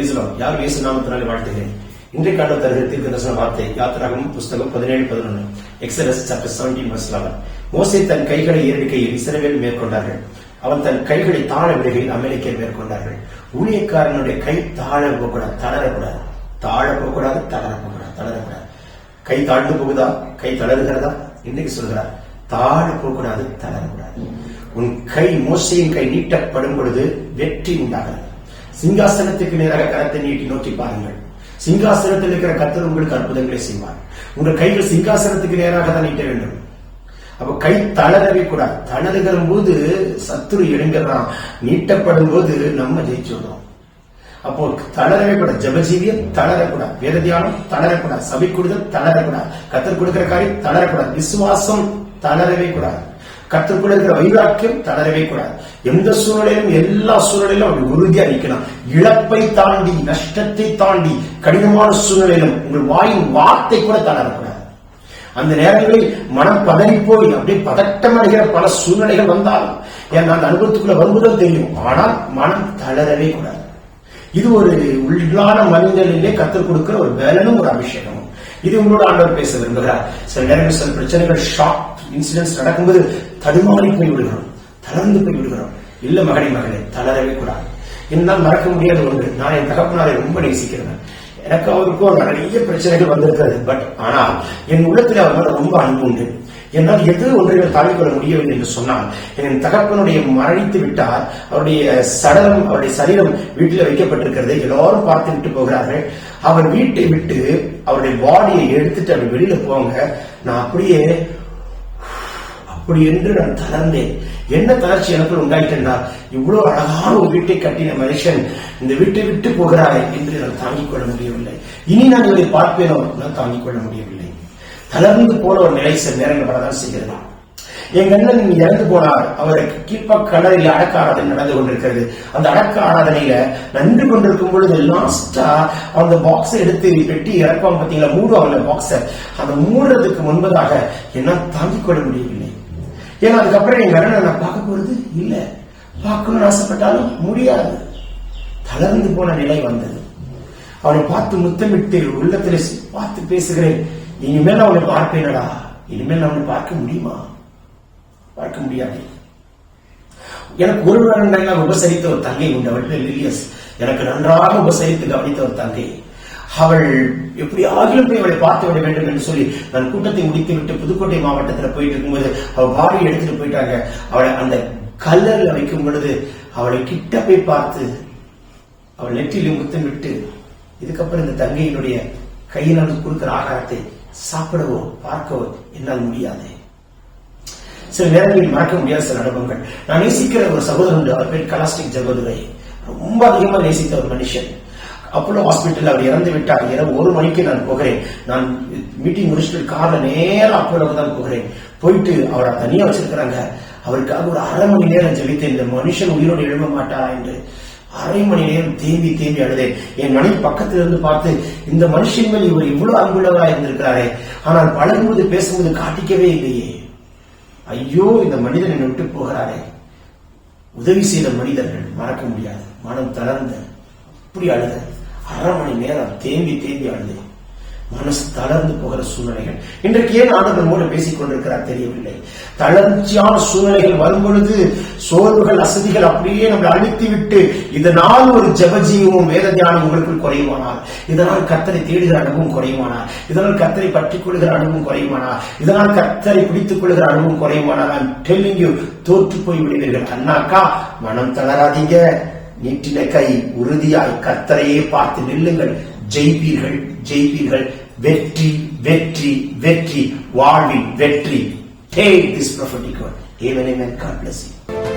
எல்லாரும் இயேசு நாமத்தினாலே வாழ்த்துகிறேன். இன்றைக்கு ஆண்டு தருகிற தீர்க்க தரிசன வார்த்தை யாத்திராகம் புஸ்தகம் பதினேழு பதினொன்று Exodus chapter seventeen verse eleven மோசை தன் கைகளை ஏறிக்கையில் இசைவேல் மேற்கொண்டார்கள். அவன் தன் கைகளை தாழ விடுகையில் அமெரிக்கர் மேற்கொண்டார்கள். ஊழியக்காரனுடைய கை தாழ போகக்கூடாது தளரக்கூடாது. தாழ போகக்கூடாது தளர போகக்கூடாது தளரக்கூடாது. கை தாழ்ந்து போகுதா? கை தளருகிறதா? இன்னைக்கு சொல்கிறார் தாழ போகக்கூடாது தளரக்கூடாது. உன் கை மோசையின் கை நீட்டப்படும் பொழுது வெற்றி உண்டாகிறது சிங்காசனத்துக்கு நேராக கரத்தை நீட்டி நோக்கி பாருங்கள். சிங்காசனத்தில் இருக்கிற கத்தர் உங்களுக்கு அற்புதங்களை செய்வார். உங்கள் கைகள் சிங்காசனத்துக்கு நேராக தான் நீட்ட வேண்டும். அப்ப கை தளரவே கூடாது. தளருகிற போது சத்துரு எடுங்கிறான் நீட்டப்படும் போது நம்ம ஜெயிச்சுடுறோம். அப்போ தளரவே கூடாது. ஜபஜீவிய தளரக்கூடாது. வேத தியானம் தளரக்கூடாது. சபை கொடுத்தல் தளரக்கூடாது. கத்தர் கொடுக்கிற காரியம் தளரக்கூடாது. விசுவாசம் தளரவே கூடாது. கத்தர் இருக்கிற வைராக்கியம் தளரவே கூடாது. எந்த சூழ்நிலையிலும் எல்லா சூழ்நிலையிலும் அப்படி உறுதியா நிற்கலாம். இழப்பை தாண்டி நஷ்டத்தை தாண்டி கடினமான சூழ்நிலையிலும் உங்கள் வாயின் வார்த்தை கூட தளரக்கூடாது. அந்த நேரங்களில் மனம் பதறி போய் அப்படியே பதட்டம் அடைகிற பல சூழ்நிலைகள் வந்தாலும் ஏன் அந்த அனுபவத்துக்குள்ள வரும்போது தெரியும். ஆனால் மனம் தளரவே கூடாது. இது ஒரு உள்ளான மனிதனிலே கற்றுக் கொடுக்கிற ஒரு வேலனும் ஒரு அபிஷேகமும் இது உங்களோட ஆண்டவர் பேச விரும்புகிறார். சில நேரங்கள் சில பிரச்சனைகள் ஷாக் இன்சிடென்ட்ஸ் நடக்கும்போது தடுமாறி போய் விடுகிறோம். தளர்ந்து போய் விடுகிறோம். இல்ல மகனே மகளே தளரவே கூடாது. என்னால் மறக்க முடியாத ஒன்று. நான் என் தகப்பனாரை ரொம்ப நேசிக்கிறேன் எனக்கு அவருக்கும் நிறைய பிரச்சனைகள் வந்திருக்கிறது. பட் ஆனால் என் உள்ளத்தில் அவர் மேல ரொம்ப அன்பு உண்டு. என்னால் எது ஒன்றையும் தாங்கிக் கொள்ள முடியவில்லை என்று சொன்னால் என் தகப்பனுடைய மரணித்து விட்டால் அவருடைய சடலம் அவருடைய சரீரம் வீட்டில் வைக்கப்பட்டிருக்கிறது. எல்லாரும் பார்த்து விட்டு போகிறார்கள். அவர் வீட்டை விட்டு அவருடைய பாடியை எடுத்துட்டு அவர் வெளியில போவாங்க. நான் அப்படியே அப்படி என்று நான் தளர்ந்தேன். என்ன தளர்ச்சி எனக்குள் உண்டாயிட்டென்றால் இவ்வளவு அழகான ஒரு வீட்டை கட்டின மனுஷன் இந்த வீட்டை விட்டு போகிறாரே என்று நான் தாங்கிக் கொள்ள முடியவில்லை. இனி நான் இதை பார்ப்பேனோ? நான் தாங்கிக் கொள்ள முடியவில்லை. தளர்ந்து போன ஒரு நிலை சில நேரங்கள் வரதான் செய்கிறதா. எங்க அண்ணன் இறந்து போனார். அவருக்கு கீழ்ப்பா கடலில் அடக்க ஆராதனை நடந்து கொண்டிருக்கிறது. அந்த அடக்க ஆராதனையில நன்று கொண்டிருக்கும் பொழுது லாஸ்டா அந்த பாக்ஸை எடுத்து வெட்டி இறக்குவாங்க பாத்தீங்களா மூடுவாங்க பாக்ஸை அந்த மூடுறதுக்கு முன்பதாக என்னால் தாங்கிக் கொள்ள முடியவில்லை. ஏன்னா அதுக்கப்புறம் என் அண்ணனை நான் பார்க்க போறது இல்ல. பார்க்கணும்னு ஆசைப்பட்டாலும் முடியாது. தளர்ந்து போன நிலை வந்தது. அவனை பார்த்து முத்தமிட்டு உள்ளத்துல பார்த்து பேசுகிறேன். இனிமேல் அவனை பார்ப்பேனடா இனிமேல் அவனை பார்க்க முடியுமா? பார்க்க முடியாது. எனக்கு ஒரு வருடங்கள் உபசரித்த ஒரு தங்கை உண்டு. அவள் பேர் லிலியஸ் எனக்கு நன்றாக உபசரித்து கவனித்த ஒரு தங்கை. அவள் எப்படி ஆகிலும் போய் அவளை பார்த்து விட வேண்டும் என்று சொல்லி நான் கூட்டத்தை முடித்து விட்டு புதுக்கோட்டை மாவட்டத்தில் போயிட்டு இருக்கும்போது அவள் பாடி எடுத்துட்டு போயிட்டாங்க. அவளை அந்த கல்லர்ல வைக்கும் பொழுது அவளை கிட்ட போய் பார்த்து அவள் நெற்றிலும் முத்தம் விட்டு இதுக்கப்புறம் இந்த தங்கையினுடைய கையினால் கொடுக்கிற ஆகாரத்தை சாப்பிடவோ பார்க்கவோ என்னால் முடியாது. சில நேரங்களில் மறக்க முடியாத சில அனுபவங்கள். நான் நேசிக்கிற ஒரு சகோதரன் அவர் பேர் கலாஸ்டிக் ஜகோதுரை. ரொம்ப அதிகமா நேசித்த ஒரு மனுஷன். அப்போலோ ஹாஸ்பிட்டல் அவர் இறந்து விட்டார். இரவு ஒரு மணிக்கு நான் போகிறேன். நான் மீட்டிங் முடிச்சுட்டு கார்ல நேரம் அப்போலோக்கு தான் போகிறேன். போயிட்டு அவரை தனியா வச்சிருக்கிறாங்க. அவருக்காக ஒரு அரை மணி நேரம் ஜெபித்தேன். இந்த மனுஷன் உயிரோடு எழும்ப மாட்டாரா என்று அரை மணி நேரம் தேம்பி தேம்பி அழுதேன். என் மனைவி பக்கத்துல இருந்து பார்த்து இந்த மனுஷன் மேல் இவர் இவ்வளவு அன்புள்ளவராக இருந்திருக்கிறாரே. ஆனால் பழகும்போது பேசும்போது காட்டிக்கவே இல்லையே. ஐயோ இந்த மனிதன் என்னை விட்டு போகிறாரே. உதவி செய்த மனிதர்கள் மறக்க முடியாது. மனம் தளர்ந்த அப்படி அழுத. அரை மணி நேரம் தேம்பி தேம்பி அழுது மனசு தளர்ந்து போகிற சூழ்நிலைகள். இன்றைக்கு ஏன் ஆண்டவர் நம்மோடு பேசிக் கொண்டிருக்கிறார் தெரியவில்லை. தளர்ச்சியான சூழ்நிலைகள் வரும் பொழுது சோர்வுகள் அசதிகள் அப்படியே நம்மளை அழுத்தி விட்டு இதனால் ஒரு ஜபஜீவமும் வேத தியானம் உங்களுக்குள் குறையுமானால் இதனால் கத்தரை தேடுகிற அனுபவம் குறையுமானால் இதனால் கத்தரை பற்றி கொள்கிற அனுபவம் குறையுமானால் இதனால் கத்தரை பிடித்துக் கொள்கிற அனுபவம் குறையுமானால் நான் டெல்லிங் யூ தோற்று போய் விடுவீர்கள் அண்ணாக்கா மனம் தளராதீங்க. நீட்டின கை உறுதியாய் கர்த்தரையே பார்த்து நில்லுங்கள் ஜெயிப்பீர்கள் ஜெயிப்பீர்கள் வெற்றி வெற்றி வெற்றி வாழ்வின் வெற்றி Take this prophetic word. Amen, amen. God bless you.